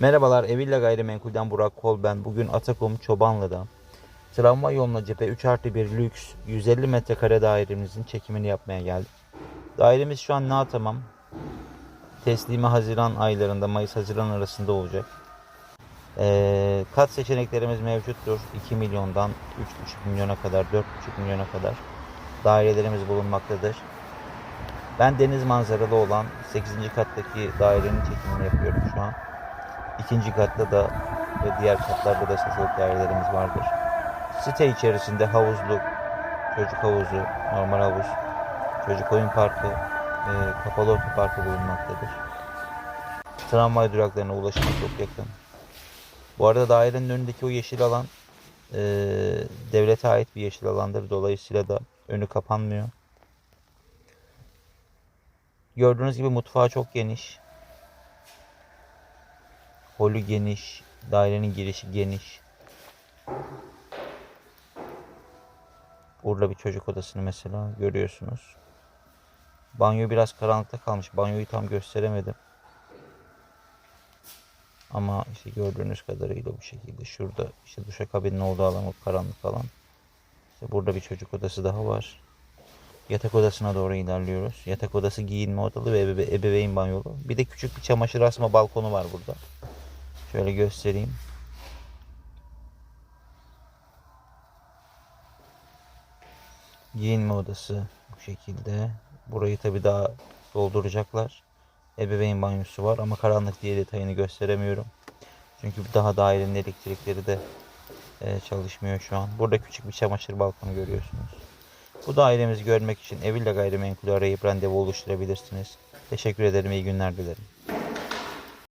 Merhabalar, Evilla Gayrimenkul'den Burak Kol ben. Bugün Atakum Çobanlı'da tramvay yoluna cephe 3 artı 1 lüks 150 metrekare dairemizin çekimini yapmaya geldik. Dairemiz şu an ne tamam. Teslimi Haziran aylarında, Mayıs-Haziran arasında olacak. Ee, kat seçeneklerimiz mevcuttur. 2 milyondan 3,5 milyona kadar, 4,5 milyona kadar dairelerimiz bulunmaktadır. Ben deniz manzaralı olan 8. kattaki dairenin çekimini yapıyorum şu an. İkinci katta da ve diğer katlarda da satılık dairelerimiz vardır. Site içerisinde havuzlu, çocuk havuzu, normal havuz, çocuk oyun parkı, e, kapalı otoparkı bulunmaktadır. Tramvay duraklarına ulaşıma çok yakın. Bu arada dairenin önündeki o yeşil alan e, devlete ait bir yeşil alandır. Dolayısıyla da önü kapanmıyor. Gördüğünüz gibi mutfağı çok geniş. Holü geniş. Dairenin girişi geniş. Burada bir çocuk odasını mesela görüyorsunuz. Banyo biraz karanlıkta kalmış. Banyoyu tam gösteremedim. Ama işte gördüğünüz kadarıyla bu şekilde. Şurada işte duşakabinin olduğu alan o karanlık alan. İşte burada bir çocuk odası daha var. Yatak odasına doğru ilerliyoruz. Yatak odası giyinme odalı ve ebeve- ebeveyn banyolu. Bir de küçük bir çamaşır asma balkonu var burada. Şöyle göstereyim. Giyinme odası bu şekilde. Burayı tabi daha dolduracaklar. Ebeveyn banyosu var ama karanlık diye detayını gösteremiyorum. Çünkü daha dairenin elektrikleri de e, çalışmıyor şu an. Burada küçük bir çamaşır balkonu görüyorsunuz. Bu dairemizi görmek için Evilla Gayrimenkul'ü arayıp randevu oluşturabilirsiniz. Teşekkür ederim. iyi günler dilerim.